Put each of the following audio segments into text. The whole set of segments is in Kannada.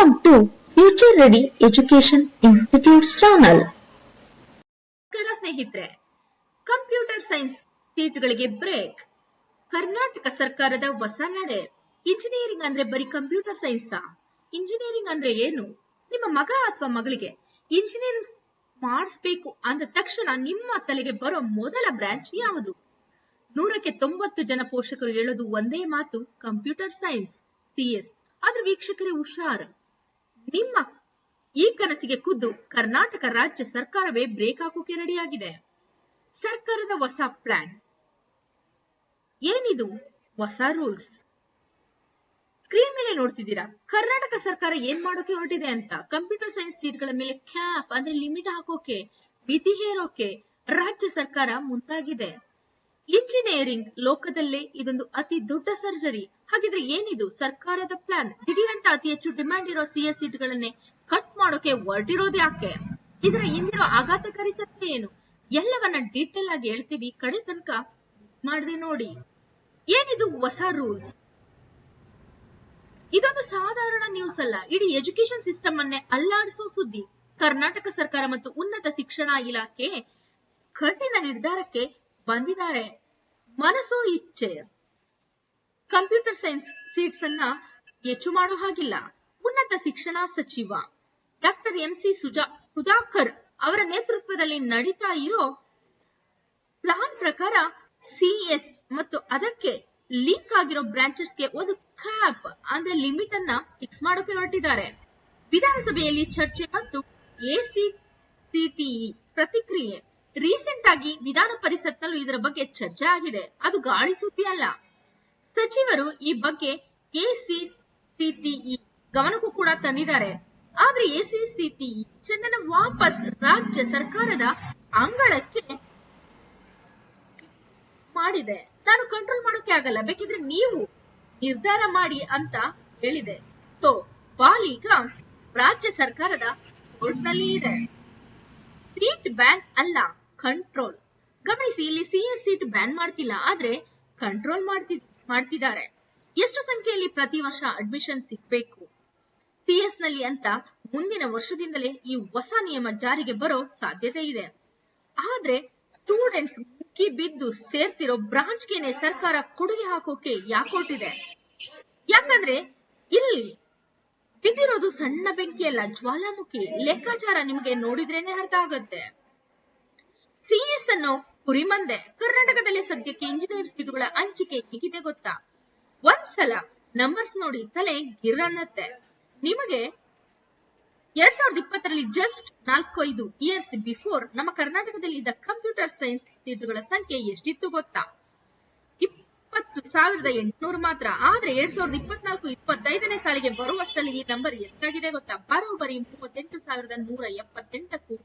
Welcome to Future Ready Education Institute's channel. ನಮಸ್ಕಾರ ಸ್ನೇಹಿತರೆ ಕಂಪ್ಯೂಟರ್ ಸೈನ್ಸ್ ಸೀಟ್ಗಳಿಗೆ ಬ್ರೇಕ್ ಕರ್ನಾಟಕ ಸರ್ಕಾರದ ಹೊಸ ನಡೆ. ಇಂಜಿನಿಯರಿಂಗ್ ಅಂದ್ರೆ ಬರೀ ಕಂಪ್ಯೂಟರ್ ಸೈನ್ಸ್ ಇಂಜಿನಿಯರಿಂಗ್ ಅಂದ್ರೆ ಏನು? ನಿಮ್ಮ ಮಗ ಅಥವಾ ಮಗಳಿಗೆ ಇಂಜಿನಿಯರಿಂಗ್ ಮಾಡಿಸ್ಬೇಕು ಅಂದ ತಕ್ಷಣ ನಿಮ್ಮ ತಲೆಗೆ ಬರೋ ಮೊದಲ ಬ್ರಾಂಚ್ ಯಾವುದು? ನೂರಕ್ಕೆ ತೊಂಬತ್ತು ಜನ ಪೋಷಕರು ಹೇಳೋದು ಒಂದೇ ಮಾತು ಕಂಪ್ಯೂಟರ್ ಸೈನ್ಸ್ ಸಿಎಸ್ ಆದ್ರೆ ವೀಕ್ಷಕರೇ ಹುಷಾರ್. ನಿಮ್ಮ ಈ ಕನಸಿಗೆ ಖುದ್ದು ಕರ್ನಾಟಕ ರಾಜ್ಯ ಸರ್ಕಾರವೇ ಬ್ರೇಕ್ ಹಾಕೋಕೆ ರೆಡಿಯಾಗಿದೆ. ಸರ್ಕಾರದ ಹೊಸ ಪ್ಲಾನ್. ಏನಿದು ಹೊಸ ರೂಲ್ಸ್? ಸ್ಕ್ರೀನ್ ಮೇಲೆ ನೋಡ್ತಿದ್ದೀರಾ? ಕರ್ನಾಟಕ ಸರ್ಕಾರ ಏನ್ ಮಾಡೋಕೆ ಹೊರಟಿದೆ ಅಂತ? ಕಂಪ್ಯೂಟರ್ ಸೈನ್ಸ್ ಸೀಟ್ಗಳ ಮೇಲೆ ಕ್ಯಾಪ್, ಅಂದ್ರೆ ಲಿಮಿಟ್ ಹಾಕೋಕೆ, ಮಿತಿ ಹೇರೋಕೆ ರಾಜ್ಯ ಸರ್ಕಾರ ಮುಂದಾಗಿದೆ. ಇಂಜಿನಿಯರಿಂಗ್ ಲೋಕದಲ್ಲೇ ಇದೊಂದು ಅತಿ ದೊಡ್ಡ ಸರ್ಜರಿ. ಹಾಗಿದ್ರೆ ಏನಿದು? ಸರ್ಕಾರದ ಪ್ಲಾನ್ ದಿಢೀರಂತ ಅತಿ ಹೆಚ್ಚು ಡಿಮ್ಯಾಂಡ್ ಇರೋ ಸಿಎಸ್ ಸೀಟ್ಗಳನ್ನೇ ಕಟ್ ಮಾಡೋಕೆ ಹೊರಟಿರೋದು ಯಾಕೆ? ಇದರ ಹಿಂದಿರೋ ಆಘಾತಕಾರಿ ಸತ್ಯ ಏನು? ಎಲ್ಲವನ್ನ ಡೀಟೇಲ್ ಆಗಿ ಹೇಳ್ತೀವಿ. ಕಡೆ ತನಕ ಮಾಡದೆ ನೋಡಿ. ಏನಿದು ಹೊಸ ರೂಲ್ಸ್ ಇದೊಂದು ಸಾಧಾರಣ ನ್ಯೂಸ್ ಅಲ್ಲ. ಇಡೀ ಎಜುಕೇಶನ್ ಸಿಸ್ಟಮ್ ಅನ್ನೇ ಅಲ್ಲಾಡಿಸೋ ಸುದ್ದಿ. ಕರ್ನಾಟಕ ಸರ್ಕಾರ ಮತ್ತು ಉನ್ನತ ಶಿಕ್ಷಣ ಇಲಾಖೆ ಕಠಿಣ ನಿರ್ಧಾರಕ್ಕೆ ಬಂದಿದ್ದಾರೆ. ಮನಸ್ಸೋ ಇಚ್ಛೆ ಕಂಪ್ಯೂಟರ್ ಸೈನ್ಸ್ ಸೀಟ್ಸ್ ಅನ್ನ ಹೆಚ್ಚು ಮಾಡೋ ಹಾಗಿಲ್ಲ. ಉನ್ನತ ಶಿಕ್ಷಣ ಸಚಿವ ಡಾಕ್ಟರ್ ಎಂ ಸಿ ಸುಜಾ, ಸುಧಾಕರ್ ಅವರ ನೇತೃತ್ವದಲ್ಲಿ ನಡೀತಾ ಇರೋ ಪ್ಲಾನ್ ಪ್ರಕಾರ ಸಿಎಸ್ ಮತ್ತು ಅದಕ್ಕೆ ಲಿಂಕ್ ಆಗಿರೋ ಬ್ರಾಂಚಸ್ಗೆ ಒಂದು ಕ್ಯಾಪ್ ಅಂದ್ರೆ ಲಿಮಿಟ್ ಅನ್ನ ಫಿಕ್ಸ್ ಮಾಡೋಕೆ ಹೊರಟಿದ್ದಾರೆ. ವಿಧಾನಸಭೆಯಲ್ಲಿ ಚರ್ಚೆ ಮತ್ತು ಎಸಿಸಿಟಿಇ ಪ್ರತಿಕ್ರಿಯೆ. ರೀಸೆಂಟ್ ಆಗಿ ವಿಧಾನ ಪರಿಷತ್ನಲ್ಲೂ ಇದರ ಬಗ್ಗೆ ಚರ್ಚೆ ಆಗಿದೆ. ಅದು ಗಾಳಿ ಸುದ್ದಿ ಅಲ್ಲ. ಸಚಿವರು ಈ ಬಗ್ಗೆ ಎಸಿಸಿಟಿಇ ಗಮನಕ್ಕೂ ಕೂಡ ತಂದಿದ್ದಾರೆ. ಆದ್ರೆ ಎಸಿಸಿಟಿಇ ಚೆನ್ನನ ವಾಪಸ್ ರಾಜ್ಯ ಸರ್ಕಾರದ ಅಂಗಳಕ್ಕೆ ಮಾಡಿದೆ. ನಾನು ಕಂಟ್ರೋಲ್ ಮಾಡೋಕೆ ಆಗಲ್ಲ. ಬೇಕಿದ್ರೆ ನೀವು ನಿರ್ಧಾರ ಮಾಡಿ ಅಂತ ಹೇಳಿದೆ. ಸೊ ಬಾಲ್ ಈಗ ರಾಜ್ಯ ಸರ್ಕಾರದ ಕೋರ್ಟ್ನಲ್ಲಿ ಇದೆ. ಸೀಟ್ ಬ್ಯಾನ್ ಅಲ್ಲ. ಕಂಟ್ರೋಲ್ ಗಮನಿಸಿ, ಇಲ್ಲಿ ಸಿ ಎಸ್ ಸೀಟ್ ಬ್ಯಾನ್ ಮಾಡ್ತಿಲ್ಲ, ಆದ್ರೆ ಕಂಟ್ರೋಲ್ ಮಾಡ್ತಿ, ಮಾಡ್ತಿದ್ದಾರೆ. ಎಷ್ಟು ಸಂಖ್ಯೆಯಲ್ಲಿ ಪ್ರತಿ ವರ್ಷ ಅಡ್ಮಿಷನ್ ಸಿಗ್ಬೇಕು? ಸಿಎಸ್ನಲ್ಲಿ ಅಂತ ಮುಂದಿನ ವರ್ಷದಿಂದಲೇ ಈ ಹೊಸ ನಿಯಮ ಜಾರಿಗೆ ಬರೋ ಸಾಧ್ಯತೆ ಇದೆ. ಆದ್ರೆ ಸ್ಟೂಡೆಂಟ್ಸ್ ಮುಕ್ಕಿ ಬಿದ್ದು ಸೇರ್ತಿರೋ ಬ್ರಾಂಚ್ಗೆನೆ ಸರ್ಕಾರ ಕೊಡುಗೆ ಹಾಕೋಕೆ ಯಾಕೊಟ್ಟಿದೆ ಯಾಕಂದ್ರೆ ಇಲ್ಲಿ ಬಿದ್ದಿರೋದು ಸಣ್ಣ ಬೆಂಕಿ ಅಲ್ಲ ಜ್ವಾಲಾಮುಖಿ ಲೆಕ್ಕಾಚಾರ ನಿಮಗೆ ನೋಡಿದ್ರೇನೆ ಅರ್ಥ ಆಗತ್ತೆ. ಸಿಎಸ್ ಕುರಿ ಕುರಿಮಂದೆ ಕರ್ನಾಟಕದಲ್ಲಿ ಸದ್ಯಕ್ಕೆ ಇಂಜಿನಿಯರ್ ಸೀಟುಗಳ ಹಂಚಿಕೆ ಹೇಗಿದೆ ಗೊತ್ತಾ? ಒಂದ್ಸಲ ನಂಬರ್ಸ್ ನೋಡಿ ತಲೆ ಗಿರ್ ಅನ್ನತ್ತೆ ನಿಮಗೆ ಎರಡ್ ಸಾವಿರದ ಇಪ್ಪತ್ತರಲ್ಲಿ ಜಸ್ಟ್ ನಾಲ್ಕು ಐದು ಇಯರ್ಸ್ ಬಿಫೋರ್ ನಮ್ಮ ಕರ್ನಾಟಕದಲ್ಲಿ ಇದ್ದ ಕಂಪ್ಯೂಟರ್ ಸೈನ್ಸ್ ಸೀಟುಗಳ ಸಂಖ್ಯೆ ಎಷ್ಟಿತ್ತು ಗೊತ್ತಾ? ಇಪ್ಪತ್ತು ಸಾವಿರದ ಎಂಟುನೂರು ಮಾತ್ರ. ಆದ್ರೆ ಎರಡ್ ಸಾವಿರದ ಇಪ್ಪತ್ನಾಲ್ಕು, ಇಪ್ಪತ್ತೈದನೇ ಸಾಲಿಗೆ ಬರುವಷ್ಟರಲ್ಲಿ ಈ ನಂಬರ್ ಎಷ್ಟಾಗಿದೆ ಗೊತ್ತಾ? ಬರೋಬ್ಬರಿ ಮೂವತ್ತೆಂಟು ಸಾವಿರದ ನೂರ ಎಪ್ಪತ್ತೆಂಟಕ್ಕೂ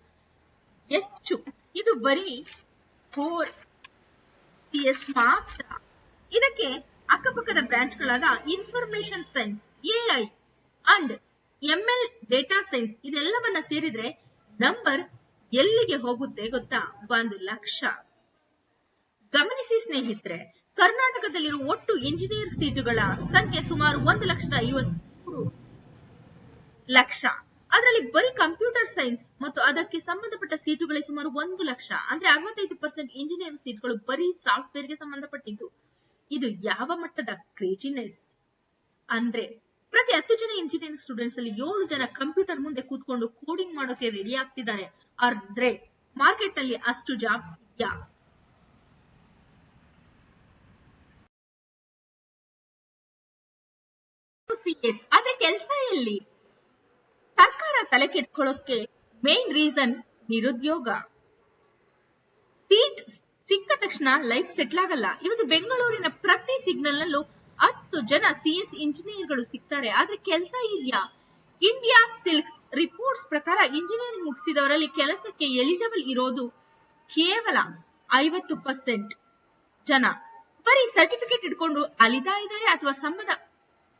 ಹೆಚ್ಚು. ಇದು ಬರೀ ಫೋರ್ ಸಿಎಸ್ ಮಾತ್ರ. ಇದಕ್ಕೆ ಅಕ್ಕಪಕ್ಕದ ಬ್ರಾಂಚ್ಗಳಾದ information science AI and ML data science ಇದೆಲ್ಲವನ್ನ ಸೇರಿದ್ರೆ ನಂಬರ್ ಎಲ್ಲಿಗೆ ಹೋಗುತ್ತೆ ಗೊತ್ತಾ? ಒಂದು ಲಕ್ಷ. ಗಮನಿಸಿ ಸ್ನೇಹಿತರೆ ಕರ್ನಾಟಕದಲ್ಲಿರುವ ಒಟ್ಟು ಇಂಜಿನಿಯರ್ ಸೀಟುಗಳ ಸಂಖ್ಯೆ ಸುಮಾರು ಒಂದು ಲಕ್ಷದ ಐವತ್ಮೂರು ಲಕ್ಷ. ಅದರಲ್ಲಿ ಬರೀ ಕಂಪ್ಯೂಟರ್ ಸೈನ್ಸ್ ಮತ್ತು ಅದಕ್ಕೆ ಸಂಬಂಧಪಟ್ಟ ಸೀಟುಗಳೇ ಸುಮಾರು ಒಂದು ಲಕ್ಷ. ಅಂದ್ರೆ ಅರವತ್ತೈದು ಪರ್ಸೆಂಟ್ ಇಂಜಿನಿಯರಿಂಗ್ ಸೀಟ್ಗಳು ಬರೀ ಸಾಫ್ಟ್ವೇರ್ಗೆ ಸಂಬಂಧಪಟ್ಟಿದ್ದು. ಇದು ಯಾವ ಮಟ್ಟದ ಕ್ರೇಜಿನೆಸ್ ಅಂದ್ರೆ ಪ್ರತಿ ಹತ್ತು ಜನ ಇಂಜಿನಿಯರಿಂಗ್ ಸ್ಟೂಡೆಂಟ್ಸ್ ಅಲ್ಲಿ ಏಳು ಜನ ಕಂಪ್ಯೂಟರ್ ಮುಂದೆ ಕೂತ್ಕೊಂಡು ಕೋಡಿಂಗ್ ಮಾಡೋಕೆ ರೆಡಿ ಆಗ್ತಿದ್ದಾರೆ. ಆದ್ರೆ ಮಾರ್ಕೆಟ್ನಲ್ಲಿ ಅಷ್ಟು ಜಾಬ್ ಯಾ ಆದ್ರೆ ಕೆಲಸ ಎಲ್ಲಿ? ಸರ್ಕಾರ ತಲೆ ಕೆಡ್ಸ್ಕೊಳ್ಳೋಕೆ ಮೇನ್ ರೀಸನ್ ನಿರುದ್ಯೋಗ. ಸೀಟ್ ಸಿಕ್ಕ ತಕ್ಷಣ ಲೈಫ್ ಸೆಟ್ಲ್ ಆಗಲ್ಲ. ಇವತ್ತು ಬೆಂಗಳೂರಿನ ಪ್ರತಿ ಸಿಗ್ನಲ್ ನಲ್ಲೂ ಹತ್ತು ಜನ ಸಿಎಸ್ ಇಂಜಿನಿಯರ್ಗಳು ಸಿಗ್ತಾರೆ. ಆದ್ರೆ ಕೆಲಸ ಇದೆಯಾ? ಇಂಡಿಯಾ ಸಿಲ್ಕ್ಸ್ ರಿಪೋರ್ಟ್ಸ್ ಪ್ರಕಾರ ಇಂಜಿನಿಯರಿಂಗ್ ಮುಗಿಸಿದವರಲ್ಲಿ ಕೆಲಸಕ್ಕೆ ಎಲಿಜಿಬಲ್ ಇರೋದು ಕೇವಲ ಐವತ್ತು ಪರ್ಸೆಂಟ್ ಜನ. ಬರೀ ಸರ್ಟಿಫಿಕೇಟ್ ಇಟ್ಕೊಂಡು ಅಲಿತಾ ಇದ್ದಾರೆ ಅಥವಾ ಸಂಬಂಧ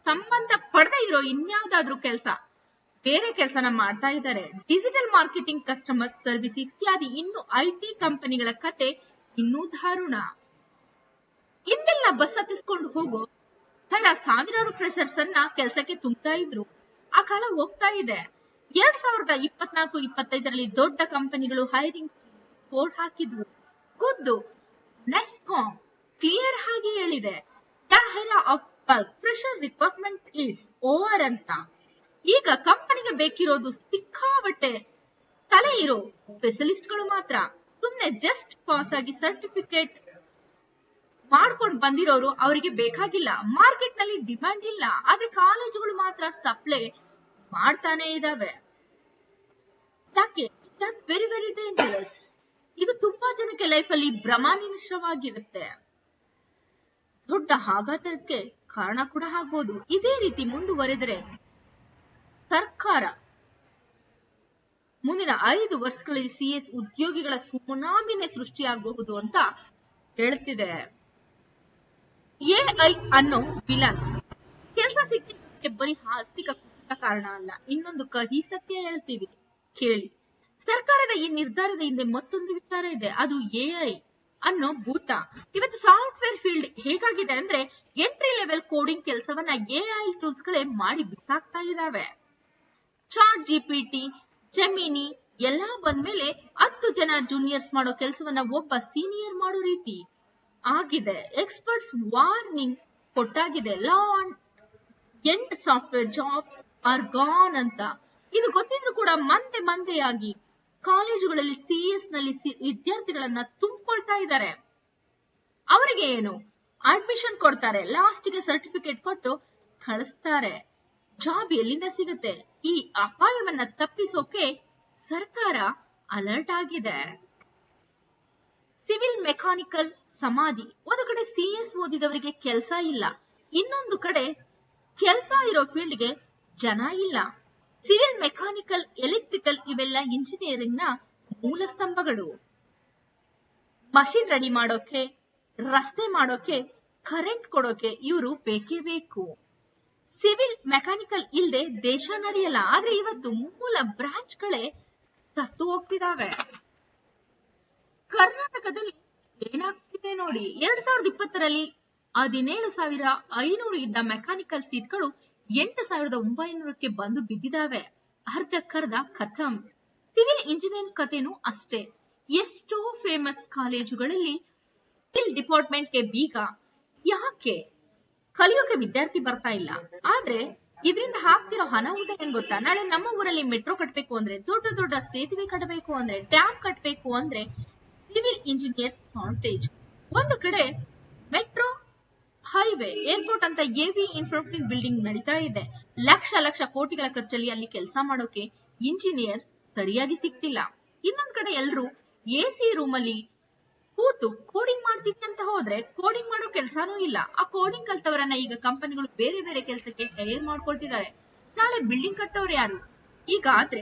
ಸಂಬಂಧ ಪಡೆದ ಇರೋ ಇನ್ಯಾವುದಾದ್ರೂ ಕೆಲಸ. ಬೇರೆ ಕೆಲಸನ ಮಾಡ್ತಾ ಇದ್ದಾರೆ. ಡಿಜಿಟಲ್ ಮಾರ್ಕೆಟಿಂಗ್, ಕಸ್ಟಮರ್ ಸರ್ವಿಸ್ ಇತ್ಯಾದಿ. ಇನ್ನು ಐಟಿ ಕಂಪನಿಗಳ ಕತೆ ಇನ್ನೂ ದಾರುಣ ಹಿಂದೆಲ್ಲ ಬಸ್ ಹತ್ತಿಸ್ಕೊಂಡು ಹೋಗೋ ತರ ಸಾವಿರಾರು ಫ್ರೆಷರ್ಸ್ ಅನ್ನ ಕೆಲಸಕ್ಕೆ ತುಂಬ್ತಾ ಇದ್ರು. ಆ ಕಾಲ ಹೋಗ್ತಾ ಇದೆ. ಎರಡ್ ಸಾವಿರದ ಇಪ್ಪತ್ನಾಲ್ಕು, ಇಪ್ಪತ್ತೈದರಲ್ಲಿ ದೊಡ್ಡ ಕಂಪನಿಗಳು ಹೈರಿಂಗ್ ಬೋರ್ಡ್ ಹಾಕಿದ್ರು. ಖುದ್ದು ನೆಸ್ಕಾಂ ಕ್ಲಿಯರ್ ಆಗಿ ಹೇಳಿದೆ. The of fresher requirement is over ಅಂತ. ಈಗ ಕಂಪನಿಗೆ ಬೇಕಿರೋದು ಸಿಕ್ಕಾಬಟ್ಟೆ ತಲೆ ಇರೋ ಸ್ಪೆಷಲಿಸ್ಟ್ಗಳು ಮಾತ್ರ. ಸುಮ್ನೆ ಜಸ್ಟ್ ಪಾಸ್ ಆಗಿ ಸರ್ಟಿಫಿಕೇಟ್ ಮಾಡ್ಕೊಂಡು ಬಂದಿರೋರು ಅವರಿಗೆ ಬೇಕಾಗಿಲ್ಲ. ಮಾರ್ಕೆಟ್ನಲ್ಲಿ ಡಿಮ್ಯಾಂಡ್ ಇಲ್ಲ. ಆದ್ರೆ ಕಾಲೇಜುಗಳು ಮಾತ್ರ ಸಪ್ಲೈ ಮಾಡ್ತಾನೆ ಇದಾವೆ. ಯಾಕೆ? ವೆರಿ ವೆರಿ ಡೇಂಜರಸ್ ಇದು ತುಂಬಾ ಜನಕ್ಕೆ ಲೈಫ್ ಅಲ್ಲಿ ಭ್ರಮಾನಿಮಿಷವಾಗಿರುತ್ತೆ ದೊಡ್ಡ ಆಘಾತಕ್ಕೆ ಕಾರಣ ಕೂಡ ಆಗ್ಬೋದು. ಇದೇ ರೀತಿ ಮುಂದುವರೆದರೆ ಸರ್ಕಾರ. ಮುಂದಿನ ಐದು ವರ್ಷಗಳಲ್ಲಿ ಸಿಎಸ್ ಉದ್ಯೋಗಿಗಳ ಸುನಾಮಿನೇ ಸೃಷ್ಟಿಯಾಗಬಹುದು ಅಂತ ಹೇಳ್ತಿದೆ. ಎಐ ಅನ್ನೋ ವಿಲನ್. ಕೆಲಸ ಸಿಕ್ಕಿದ್ದಕ್ಕೆ ಬರೀ ಆರ್ಥಿಕ ಕುಸಿತ ಕಾರಣ ಅಲ್ಲ, ಇನ್ನೊಂದು ಕಹಿ ಸತ್ಯ ಹೇಳ್ತೀವಿ. ಕೇಳಿ. ಸರ್ಕಾರದ ಈ ನಿರ್ಧಾರದ ಹಿಂದೆ ಮತ್ತೊಂದು ವಿಚಾರ ಇದೆ, ಅದು ಎಐ ಅನ್ನೋ ಭೂತ. ಇವತ್ತು ಸಾಫ್ಟ್ವೇರ್ ಫೀಲ್ಡ್ ಹೇಗಾಗಿದೆ ಅಂದ್ರೆ ಎಂಟ್ರಿ ಲೆವೆಲ್ ಕೋಡಿಂಗ್ ಕೆಲಸವನ್ನ ಎಐ ಟೂಲ್ಸ್ ಗಳೇ ಮಾಡಿ ಬಿಸಾಕ್ತಾ ಇದಾವೆ ಚಾಟ್ ಜಿಪಿಟಿ ಜೆಮಿನಿ ಎಲ್ಲಾ ಬಂದ್ಮೇಲೆ ಹತ್ತು ಜನ ಜೂನಿಯರ್ಸ್ ಮಾಡೋ ಕೆಲಸವನ್ನ ಒಬ್ಬ ಸೀನಿಯರ್ ಮಾಡೋ ರೀತಿ. ಆಗಿದೆ. Experts warning ಕೊಟ್ಟಾಗಿದೆ. ಲಾ ಎಂಟ್ ಸಾಫ್ಟ್ವೇರ್ ಜಾಬ್ಸ್ ಆರ್ ಗಾನ್ ಅಂತ. ಇದು ಗೊತ್ತಿದ್ರು ಕೂಡ ಮಂದೆ ಮಂದೆಯಾಗಿ ಕಾಲೇಜುಗಳಲ್ಲಿ ಸಿಎಸ್ನಲ್ಲಿ ವಿದ್ಯಾರ್ಥಿಗಳನ್ನ ತುಂಬಿಕೊಳ್ತಾ ಇದ್ದಾರೆ. ಅವರಿಗೆ ಏನು? ಅಡ್ಮಿಷನ್ ಕೊಡ್ತಾರೆ. ಲಾಸ್ಟ್ಗೆ ಸರ್ಟಿಫಿಕೇಟ್ ಕೊಟ್ಟು ಕಳಿಸ್ತಾರೆ. ಜಾಬ್ ಎಲ್ಲಿಂದ ಸಿಗುತ್ತೆ. ಈ ಅಪಾಯವನ್ನ ತಪ್ಪಿಸೋಕೆ ಸರ್ಕಾರ ಅಲರ್ಟ್ ಆಗಿದೆ. ಸಿವಿಲ್ ಮೆಕ್ಯಾನಿಕಲ್ ಸಮಾಧಿ. ಒಂದು ಕಡೆ ಸಿಎಸ್ ಓದಿದವರಿಗೆ ಕೆಲಸ ಇಲ್ಲ. ಇನ್ನೊಂದು ಕಡೆ ಕೆಲಸ ಇರೋ ಫೀಲ್ಡ್ಗೆ ಜನ ಇಲ್ಲ. ಸಿವಿಲ್ ಮೆಕ್ಯಾನಿಕಲ್ ಎಲೆಕ್ಟ್ರಿಕಲ್ ಇವೆಲ್ಲ ಇಂಜಿನಿಯರಿಂಗ್ನ ಮೂಲ ಸ್ತಂಭಗಳು. ಮಷಿನ್ ರೆಡಿ ಮಾಡೋಕೆ, ರಸ್ತೆ ಮಾಡೋಕೆ ಕರೆಂಟ್ ಕೊಡೋಕೆ ಇವರು ಬೇಕೇ ಬೇಕು. ಸಿವಿಲ್ ಮೆಕ್ಯಾನಿಕಲ್ ಇಲ್ಲದೆ ದೇಶ ನಡೆಯಲ್ಲ. ಆದ್ರೆ ಇವತ್ತು ಮೂಲ ಬ್ರಾಂಚ್ ಗಳೇ ಸತ್ತು ಹೋಗ್ತಿದಾವೆ. ಕರ್ನಾಟಕದಲ್ಲಿ ಏನಾಗ್ತಿದೆ ನೋಡಿ, ಎರಡ್ ಸಾವಿರದ ಇಪ್ಪತ್ತರಲ್ಲಿ ಹದಿನೇಳು ಸಾವಿರ ಐನೂರು ಇದ್ದ ಮೆಕ್ಯಾನಿಕಲ್ ಸೀಟ್ಗಳು ಎಂಟು ಸಾವಿರದ ಒಂಬೈನೂರಕ್ಕೆ ಬಂದು ಬಿದ್ದಿದಾವೆ. ಅರ್ಧಕ್ಕರ್ಧ ಕಥಂ ಸಿವಿಲ್ ಇಂಜಿನಿಯರಿಂಗ್ ಕಥೆನೂ ಅಷ್ಟೇ. ಎಷ್ಟೋ ಫೇಮಸ್ ಕಾಲೇಜುಗಳಲ್ಲಿ ಸಿವಿಲ್ ಡಿಪಾರ್ಟ್ಮೆಂಟ್ಗೆ ಬೀಗ. ಯಾಕೆ? ಕಲಿಯೋಕೆ ವಿದ್ಯಾರ್ಥಿ ಬರ್ತಾ ಇಲ್ಲ. ಆದ್ರೆ ಇದರಿಂದ ಹಾಕ್ತಿರೋ ಅನಾಹುತ ಏನ್ ಗೊತ್ತಾ? ನಾಳೆ ನಮ್ಮ ಊರಲ್ಲಿ ಮೆಟ್ರೋ ಕಟ್ಬೇಕು ಅಂದ್ರೆ, ದೊಡ್ಡ ದೊಡ್ಡ ಸೇತುವೆ ಕಟ್ಟಬೇಕು ಅಂದ್ರೆ, ಡ್ಯಾಮ್ ಕಟ್ಟಬೇಕು ಅಂದ್ರೆ ಸಿವಿಲ್ ಇಂಜಿನಿಯರ್ ಶಾರ್ಟೇಜ್ ಒಂದು ಕಡೆ ಮೆಟ್ರೋ, ಹೈವೇ, ಏರ್ಪೋರ್ಟ್ ಅಂತ ಎವಿ ಇನ್ಫ್ರಾಸ್ಟ್ರಕ್ಚರ್ ಬಿಲ್ಡಿಂಗ್ ನಡೀತಾ ಇದೆ. ಲಕ್ಷ ಲಕ್ಷ ಕೋಟಿಗಳ ಖರ್ಚಲ್ಲಿ ಅಲ್ಲಿ ಕೆಲಸ ಮಾಡೋಕೆ ಇಂಜಿನಿಯರ್ಸ್ ಸರಿಯಾಗಿ ಸಿಗ್ತಿಲ್ಲ. ಇನ್ನೊಂದ್ ಕಡೆ ಎಲ್ರು ಎ ಸಿ ರೂಮ್ ಅಲ್ಲಿ ಕೂತು ಕೋಡಿಂಗ್ ಮಾಡ್ತೀನಿ ಅಂತ ಹೋದ್ರೆ ಕೋಡಿಂಗ್ ಮಾಡೋ ಕೆಲಸನೂ ಇಲ್ಲ. ಆ ಕೋಡಿಂಗ್ ಕಲ್ತವರನ್ನ ಈಗ ಕಂಪನಿಗಳು ಬೇರೆ ಬೇರೆ ಕೆಲಸಕ್ಕೆ ಹೈರ್ ಮಾಡ್ಕೊಳ್ತಿದ್ದಾರೆ. ನಾಳೆ ಬಿಲ್ಡಿಂಗ್ ಕಟ್ಟೋರು ಯಾರು? ಈಗ ಆದ್ರೆ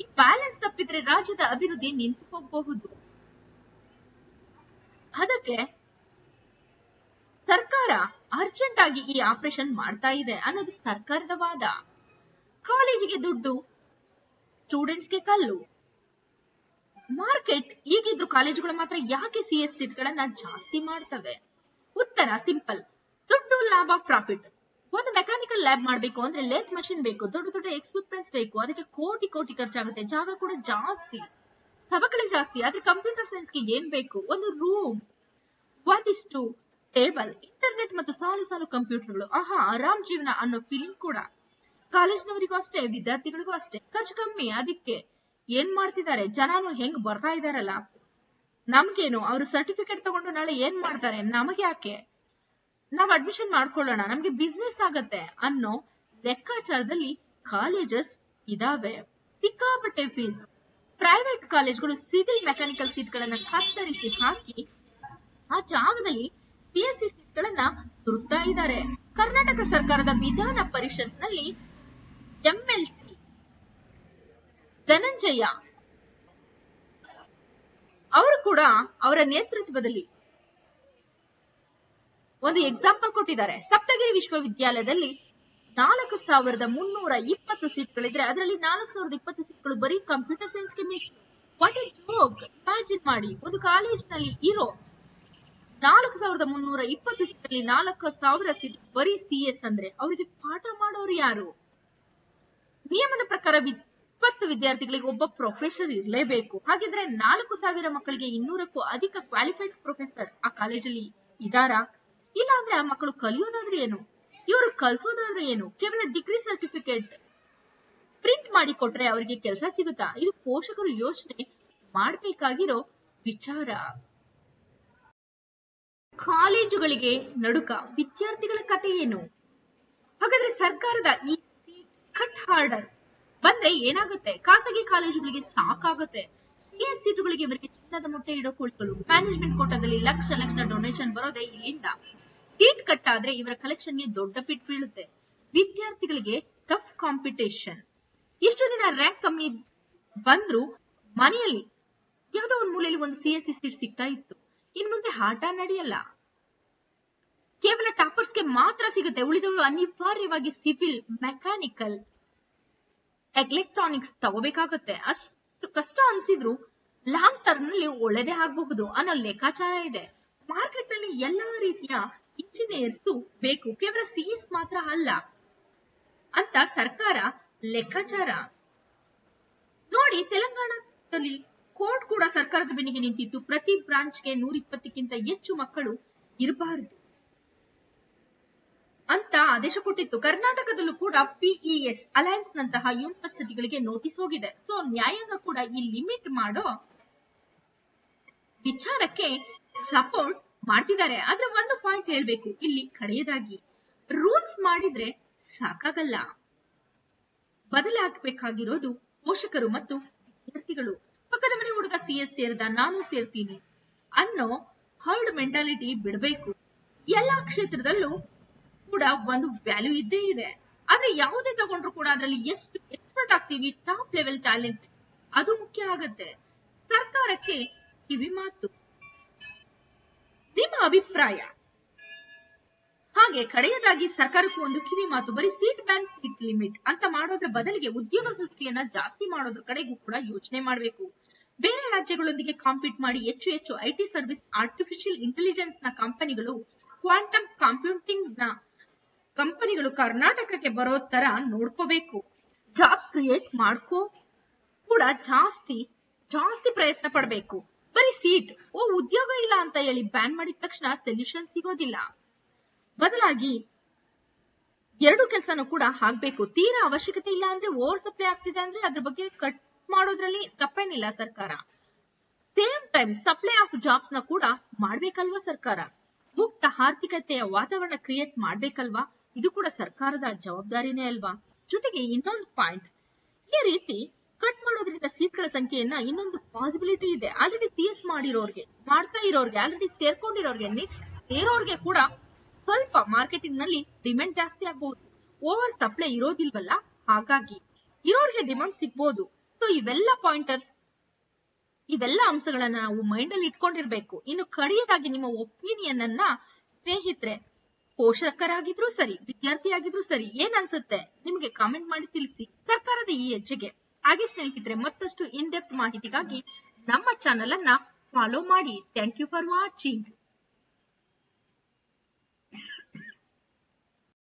ಈ ಬ್ಯಾಲೆನ್ಸ್ ತಪ್ಪಿದ್ರೆ ರಾಜ್ಯದ ಅಭಿವೃದ್ಧಿ ನಿಂತು ಹೋಗಬಹುದು. ಅದಕ್ಕೆ ಸರ್ಕಾರ ಅರ್ಜೆಂಟ್ ಆಗಿ ಈ ಆಪರೇಷನ್ ಮಾಡ್ತಾ ಇದೆ ಅನ್ನೋದು ಸರ್ಕಾರದ ವಾದ. ಕಾಲೇಜಿಗೆ ದುಡ್ಡು ಸ್ಟೂಡೆಂಟ್ಸ್ಗೆ ಕಲ್ಲು. ಮಾರ್ಕೆಟ್ ಈಗಿದ್ರು ಕಾಲೇಜುಗಳು ಮಾತ್ರ ಯಾಕೆ ಸಿಎಸ್ ಸೀಟ್ ಗಳನ್ನ ಜಾಸ್ತಿ ಮಾಡ್ತವೆ? ಉತ್ತರ, ಸಿಂಪಲ್. ದುಡ್ಡು, ಲಾಭ ಪ್ರಾಫಿಟ್ ಒಂದು ಮೆಕ್ಯಾನಿಕಲ್ ಲ್ಯಾಬ್ ಮಾಡ್ಬೇಕು ಅಂದ್ರೆ ಲೇತ್ ಮಷಿನ್ ಬೇಕು, ದೊಡ್ಡ ದೊಡ್ಡ ಎಕ್ವಿಪ್ಮೆಂಟ್ಸ್ ಬೇಕು, ಅದಕ್ಕೆ ಕೋಟಿ ಕೋಟಿ ಖರ್ಚಾಗುತ್ತೆ, ಜಾಗ ಕೂಡ ಜಾಸ್ತಿ. ಸವಕಳಿ ಜಾಸ್ತಿ, ಆದ್ರೆ ಕಂಪ್ಯೂಟರ್ ಸೈನ್ಸ್ಗೆ ಏನ್ ಬೇಕು? ಒಂದು ರೂಮ್ ಒಂದಿಷ್ಟು ಟೇಬಲ್ ಇಂಟರ್ನೆಟ್ ಮತ್ತು ಸಾಲು ಸಾಲು ಕಂಪ್ಯೂಟರ್ಗಳು ಆಹಾ, ಆರಾಮ್ ಜೀವನ ಅನ್ನೋ ಫೀಲಿಂಗ್ ಕೂಡ. ಕಾಲೇಜ್ನವರಿಗೂ ಅಷ್ಟೇ, ವಿದ್ಯಾರ್ಥಿಗಳಿಗೂ ಅಷ್ಟೇ. ಖರ್ಚು ಕಮ್ಮಿ, ಅದಕ್ಕೆ. ಏನ್ ಮಾಡ್ತಿದ್ದಾರೆ? ಜನನು ಹೆಂಗ್ ಬರ್ತಾ ಇದಾರಲ್ಲ ನಮ್ಗೇನು? ಅವ್ರು ಸರ್ಟಿಫಿಕೇಟ್ ತಗೊಂಡು ನಾಳೆ ಏನ್ ಮಾಡ್ತಾರೆ? ನಮಗೆ ಯಾಕೆ? ನಾವ್ ಅಡ್ಮಿಷನ್ ಮಾಡ್ಕೊಳ್ಳೋಣ. ನಮ್ಗೆ ಬಿಸ್ನೆಸ್ ಆಗತ್ತೆ ಅನ್ನೋ ಲೆಕ್ಕಾಚಾರದಲ್ಲಿ ಕಾಲೇಜಸ್ ಇದಾವೆ. ಸಿಕ್ಕಾಪಟ್ಟೆ ಫೀಸ್ ಪ್ರೈವೇಟ್ ಕಾಲೇಜ್ಗಳು ಸಿವಿಲ್ ಮೆಕ್ಯಾನಿಕಲ್ ಸೀಟ್ ಗಳನ್ನ ಕತ್ತರಿಸಿ ಹಾಕಿ, ಆ ಜಾಗದಲ್ಲಿ ಸಿಎಸ್ಸಿ ಸೀಟ್ ಗಳನ್ನ ಇದ್ದಾರೆ. ಕರ್ನಾಟಕ ಸರ್ಕಾರದ ವಿಧಾನ ಪರಿಷತ್ನಲ್ಲಿ ಎಂಎಲ್ಸಿ ಧನಂಜಯ. ಅವರು ಕೂಡ ಅವರ ನೇತೃತ್ವದಲ್ಲಿ ಒಂದು ಎಕ್ಸಾಂಪಲ್ ಕೊಟ್ಟಿದ್ದಾರೆ. ಸಪ್ತಗಿರಿ ವಿಶ್ವವಿದ್ಯಾಲಯದಲ್ಲಿ ನಾಲ್ಕು ಸಾವಿರದ ಮುನ್ನೂರ ಇಪ್ಪತ್ತು ಸೀಟ್ಗಳಿದ್ರೆ ಅದರಲ್ಲಿ ನಾಲ್ಕು ಸಾವಿರದ ಇಪ್ಪತ್ತು ಸೀಟ್ಗಳು ಬರೀ ಕಂಪ್ಯೂಟರ್ ಸೈನ್ಸ್ಗೆ ಮೀಸಲು ವಾಟ್ ಇಸ್ ಇಮ್ಯಾಜಿನ್ ಮಾಡಿ. ಒಂದು ಕಾಲೇಜಿನಲ್ಲಿ ಇರೋ ನಾಲ್ಕು ಸಾವಿರದ ಮುನ್ನೂರ ಇಪ್ಪತ್ತು ಸೀಟಲ್ಲಿ ನಾಲ್ಕು ಸಾವಿರ ಸೀಟ್ ಬರೀ ಸಿ ಎಸ್ ಅಂದ್ರೆ ಅವರಿಗೆ ಪಾಠ ಮಾಡೋರು ಯಾರು? ನಿಯಮದ ಪ್ರಕಾರ ಇಪ್ಪತ್ತು ವಿದ್ಯಾರ್ಥಿಗಳಿಗೆ ಒಬ್ಬ ಪ್ರೊಫೆಸರ್ ಇರಲೇಬೇಕು. ಹಾಗಿದ್ರೆ ನಾಲ್ಕು ಸಾವಿರ ಮಕ್ಕಳಿಗೆ ಇನ್ನೂರಕ್ಕೂ ಅಧಿಕ ಕ್ವಾಲಿಫೈಡ್ ಪ್ರೊಫೆಸರ್ ಆ ಕಾಲೇಜಲ್ಲಿ ಇದಾರಾ ಇಲ್ಲ ಅಂದ್ರೆ ಆ ಮಕ್ಕಳು ಕಲಿಯೋದಾದ್ರೆ ಏನು? ಇವರು ಕಲ್ಸೋದಾದ್ರೆ ಏನು? ಕೇವಲ ಡಿಗ್ರಿ ಸರ್ಟಿಫಿಕೇಟ್ ಪ್ರಿಂಟ್ ಮಾಡಿ ಕೊಟ್ರೆ ಅವರಿಗೆ ಕೆಲಸ ಸಿಗುತ್ತಾ? ಇದು ಪೋಷಕರು ಯೋಚನೆ ಮಾಡಬೇಕಾಗಿರೋ ವಿಚಾರ. ಕಾಲೇಜುಗಳಿಗೆ ನಡುಕ ವಿದ್ಯಾರ್ಥಿಗಳ ಕತೆ ಏನು? ಹಾಗಾದ್ರೆ ಸರ್ಕಾರದ ಈ ಕಟ್ ಹಾರ್ಡರ್ ಬಂದ್ರೆ ಏನಾಗುತ್ತೆ? ಖಾಸಗಿ ಕಾಲೇಜುಗಳಿಗೆ ಸಾಕಾಗುತ್ತೆ. ಸಿಎಸ್ ಸೀಟುಗಳಿಗೆ ಇವರಿಗೆ ಚಿನ್ನದ ಮೊಟ್ಟೆ ಇಡೋ ಕೋಳಿಗಳು ಮ್ಯಾನೇಜ್ಮೆಂಟ್ ಕೋಟಾದಲ್ಲಿ ಲಕ್ಷ ಲಕ್ಷ ಡೊನೇಷನ್ ಬರೋದೇ ಇಲ್ಲಿಂದ. ಸೀಟ್ ಕಟ್ ಆದ್ರೆ ಇವರ ಕಲೆಕ್ಷನ್ಗೆ ದೊಡ್ಡ ಫಿಟ್ ಬೀಳುತ್ತೆ. ವಿದ್ಯಾರ್ಥಿಗಳಿಗೆ ಟಫ್ ಕಾಂಪಿಟೇಷನ್ ಇಷ್ಟು ದಿನ ರ್ಯಾಂಕ್ ಕಮ್ಮಿ ಬಂದ್ರು ಮನೆಯಲ್ಲಿ ಯಾವುದೋ ಒಂದ್ ಮೂಲೆಯಲ್ಲಿ ಒಂದು ಸಿಎಸ್ಸಿ ಸೀಟ್ ಸಿಗ್ತಾ ಇತ್ತು. ಇನ್ ಮುಂದೆ ಆಟ ನಡೆಯಲ್ಲ. ಕೇವಲ ಟಾಪರ್ಸ್ಗೆ ಮಾತ್ರ ಸಿಗುತ್ತೆ. ಉಳಿದವರು ಅನಿವಾರ್ಯವಾಗಿ ಸಿವಿಲ್ ಮೆಕ್ಯಾನಿಕಲ್ ಎಲೆಕ್ಟ್ರಾನಿಕ್ಸ್ ತಗೋಬೇಕಾಗುತ್ತೆ. ಅಷ್ಟು ಕಷ್ಟ ಅನ್ಸಿದ್ರು ಲಾಂಗ್ ಟರ್ಮ್ನಲ್ಲಿ ಒಳ್ಳೇದೇ ಆಗಬಹುದು ಅನ್ನೋ ಲೆಕ್ಕಾಚಾರ ಇದೆ. ಮಾರ್ಕೆಟ್ನಲ್ಲಿ ಎಲ್ಲಾ ರೀತಿಯ ಇಂಜಿನಿಯರ್ಸ್ ಬೇಕು. ಕೇವಲ ಸಿಎಸ್ ಮಾತ್ರ ಅಲ್ಲ ಅಂತ ಸರ್ಕಾರ ಲೆಕ್ಕಾಚಾರ. ನೋಡಿ, ತೆಲಂಗಾಣದಲ್ಲಿ ಕೋರ್ಟ್ ಕೂಡ ಸರ್ಕಾರದ ಬೆನ್ನಿಗೆ ನಿಂತಿತ್ತು. ಪ್ರತಿ ಬ್ರಾಂಚ್ಗೆ ನೂರ ಇಪ್ಪತ್ತಕ್ಕಿಂತ ಹೆಚ್ಚು ಮಕ್ಕಳು ಇರಬಾರದು. ಅಂತ ಆದೇಶ ಕೊಟ್ಟಿತ್ತು. ಕರ್ನಾಟಕದಲ್ಲೂ ಕೂಡ ಪಿಇಎಸ್ ಅಲಯನ್ಸ್ ನಂತಹ ಯೂನಿವರ್ಸಿಟಿಗಳಿಗೆ ನೋಟಿಸ್ ಹೋಗಿದೆ. ಸೊ ನ್ಯಾಯಾಂಗ ಕೂಡ ಈ ಲಿಮಿಟ್ ಮಾಡೋ ವಿಚಾರಕ್ಕೆ ಸಪೋರ್ಟ್ ಮಾಡ್ತಿದ್ದಾರೆ. ಆದ್ರೆ ಒಂದು ಪಾಯಿಂಟ್ ಹೇಳ್ಬೇಕು. ಇಲ್ಲಿ ಕಡೆಯದಾಗಿ ರೂಲ್ಸ್ ಮಾಡಿದ್ರೆ ಸಾಕಾಗಲ್ಲ. ಬದಲಾಗಬೇಕಾಗಿರೋದು ಪೋಷಕರು ಮತ್ತು ವಿದ್ಯಾರ್ಥಿಗಳು. ಪಕ್ಕದ ಮನೆ ಹುಡುಗ ಸಿಎಸ್ ಸೇರಿದ, ನಾನು ಸೇರ್ತೀನಿ ಅನ್ನೋ ಹರ್ಡ್ ಮೆಂಟಾಲಿಟಿ ಬಿಡಬೇಕು. ಎಲ್ಲಾ ಕ್ಷೇತ್ರದಲ್ಲೂ ಕೂಡ ಒಂದು ವ್ಯಾಲ್ಯೂ ಇದ್ದೇ ಇದೆ. ಆದ್ರೆ ಯಾವುದೇ ತಗೊಂಡ್ರು ಕೂಡ ಅದರಲ್ಲಿ ಎಷ್ಟು ಎಕ್ಸ್ಪರ್ಟ್ ಆಗ್ತೀವಿ ಟಾಪ್ ಲೆವೆಲ್ ಟ್ಯಾಲೆಂಟ್ ಅದು ಮುಖ್ಯ ಆಗತ್ತೆ. ಸರ್ಕಾರಕ್ಕೆ ಕಿವಿ ಮಾತು. ನಿಮ್ಮ ಅಭಿಪ್ರಾಯ? ಹಾಗೆ ಕಡೆಯದಾಗಿ ಸರ್ಕಾರಕ್ಕೂ ಒಂದು ಕಿವಿ ಮಾತು. ಬರೀ ಸೀಟ್ ಬ್ಯಾಂಕ್ ಸೀಟ್ ಲಿಮಿಟ್ ಅಂತ ಮಾಡೋದ್ರ ಬದಲಿಗೆ ಉದ್ಯೋಗ ಸೃಷ್ಟಿಯನ್ನ ಜಾಸ್ತಿ ಮಾಡೋದ್ರ ಕಡೆಗೂ ಕೂಡ ಯೋಚನೆ ಮಾಡಬೇಕು. ಬೇರೆ ರಾಜ್ಯಗಳೊಂದಿಗೆ ಕಾಂಪೀಟ್ ಮಾಡಿ ಹೆಚ್ಚು ಹೆಚ್ಚು ಐಟಿ ಸರ್ವಿಸ್ ಆರ್ಟಿಫಿಷಿಯಲ್ ಇಂಟೆಲಿಜೆನ್ಸ್ನ ಕಂಪನಿಗಳು ಕ್ವಾಂಟಮ್ ಕಂಪ್ಯೂಟಿಂಗ್ನ ಕಂಪನಿಗಳು ಕರ್ನಾಟಕಕ್ಕೆ ಬರೋ ತರ ನೋಡ್ಕೋಬೇಕು. ಜಾಬ್ ಕ್ರಿಯೇಟ್ ಮಾಡ್ಕೋ. ಕೂಡ ಜಾಸ್ತಿ ಜಾಸ್ತಿ ಪ್ರಯತ್ನ ಪಡ್ಬೇಕು. ಬರೀ ಸೀಟ್, ಓ, ಉದ್ಯೋಗ ಇಲ್ಲ ಅಂತ ಹೇಳಿ ಬ್ಯಾನ್ ಮಾಡಿದ ತಕ್ಷಣ ಸೊಲ್ಯೂಷನ್ ಸಿಗೋದಿಲ್ಲ. ಬದಲಾಗಿ ಎರಡು ಕೆಲಸನೂ ಕೂಡ ಆಗ್ಬೇಕು. ತೀರಾ ಅವಶ್ಯಕತೆ ಇಲ್ಲ ಅಂದ್ರೆ ಓವರ್ ಸಪ್ಲೈ ಆಗ್ತಿದೆ ಅಂದ್ರೆ ಅದ್ರ ಬಗ್ಗೆ ಕಟ್ ಮಾಡೋದ್ರಲ್ಲಿ ತಪ್ಪೇನಿಲ್ಲ ಸರ್ಕಾರ. ಸೇಮ್ ಟೈಮ್ ಸಪ್ಲೈ ಆಫ್ ಜಾಬ್ಸ್ನ ಕೂಡ ಮಾಡ್ಬೇಕಲ್ವಾ ಸರ್ಕಾರ? ಮುಕ್ತ ಆರ್ಥಿಕತೆಯ ವಾತಾವರಣ ಕ್ರಿಯೇಟ್ ಮಾಡ್ಬೇಕಲ್ವಾ? ಇದು ಕೂಡ ಸರ್ಕಾರದ ಜವಾಬ್ದಾರಿನೇ ಅಲ್ವಾ? ಜೊತೆಗೆ ಇನ್ನೊಂದು ಪಾಯಿಂಟ್ ಈ ರೀತಿ ಕಟ್ ಮಾಡೋದ್ರಿಂದ ಸೀಟ್ಗಳ ಸಂಖ್ಯೆಯನ್ನ ಇನ್ನೊಂದು ಪಾಸಿಬಿಲಿಟಿ ಇದೆ. ಆಲ್ರೆಡಿ ಸಿ ಎಸ್ ಮಾಡಿರೋರ್ಗೆ, ಮಾಡ್ತಾ ಇರೋರ್ಗೆ ಆಲ್ರೆಡಿ ಸೇರ್ಕೊಂಡಿರೋರ್ಗೆ ನೆಕ್ಸ್ಟ್ ಸೇರೋರ್ಗೆ ಕೂಡ ಸ್ವಲ್ಪ ಮಾರ್ಕೆಟಿಂಗ್ನಲ್ಲಿ ಡಿಮ್ಯಾಂಡ್ ಜಾಸ್ತಿ ಆಗ್ಬಹುದು ಓವರ್ ಸಪ್ಲೈ ಇರೋದಿಲ್ವಲ್ಲ? ಹಾಗಾಗಿ ಇರೋರ್ಗೆ ಡಿಮ್ಯಾಂಡ್ ಸಿಗ್ಬೋದು. ಸೊ ಇವೆಲ್ಲ ಪಾಯಿಂಟರ್ಸ್ ಇವೆಲ್ಲ ಅಂಶಗಳನ್ನ ನಾವು ಮೈಂಡ್ ಅಲ್ಲಿ ಇಟ್ಕೊಂಡಿರ್ಬೇಕು. ಇನ್ನು ಕಡೆಯದಾಗಿ ನಿಮ್ಮ ಒಪಿನಿಯನ್ ಅನ್ನ ಸ್ನೇಹಿತರೆ ಪೋಷಕರಾಗಿದ್ರು ಸರಿ, ವಿದ್ಯಾರ್ಥಿಯಾಗಿದ್ರು ಸರಿ, ಏನ್ ಅನ್ಸುತ್ತೆ? ನಿಮಗೆ ಕಾಮೆಂಟ್ ಮಾಡಿ ತಿಳಿಸಿ. ಸರ್ಕಾರದ ಈ ಹೆಜ್ಜೆಗೆ. ಹಾಗೆ ಸ್ನೇಹಿತರೆ, ಮತ್ತಷ್ಟು ಇನ್ ಡೆಪ್ತ್ ಮಾಹಿತಿಗಾಗಿ ನಮ್ಮ ಚಾನೆಲ್ ಅನ್ನ ಫಾಲೋ ಮಾಡಿ. Thank you for watching